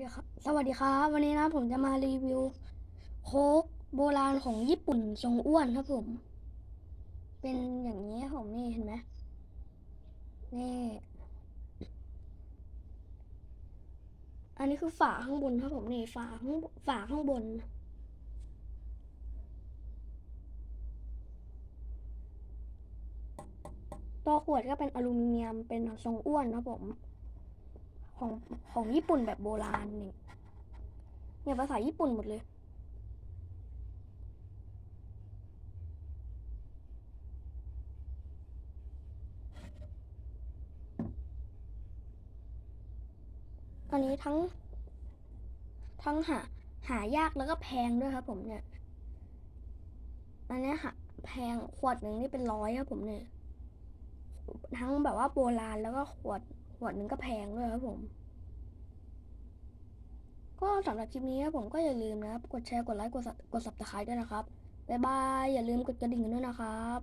ดีครับสวัสดีครับ วันนี้นะผมจะมารีวิว โค้กโบราณของญี่ปุ่นทรงอ้วนครับผม เป็นอย่างนี้ผมนี่เห็นไหมนี่อันนี้คือฝาข้างบนครับผมนี่ฝาข้างฝาข้างบน ตัวขวดก็เป็นอลูมิเนียมเป็นทรงอ้วนครับผม ของของญี่ปุ่นแบบโบราณนี่เนี่ยภาษาญี่ปุ่นหมดเลยอันนี้ทั้ง ทั้งหา หายากแล้วก็แพงด้วยครับผมเนี่ย อันนี้หาแพงขวดหนึ่งนี่เป็นร้อยครับผมเนี่ย ทั้งแบบว่าโบราณแล้วก็ขวด ขวดหนึ่งก็แพงด้วยครับผม ก็สำหรับคลิปนี้ครับผมก็อย่าลืมนะครับ กดแชร์ กดไลค์ กดกดสับตะไคร้ด้วยนะครับ บ๊ายบาย อย่าลืมกดกระดิ่งกันด้วยนะครับ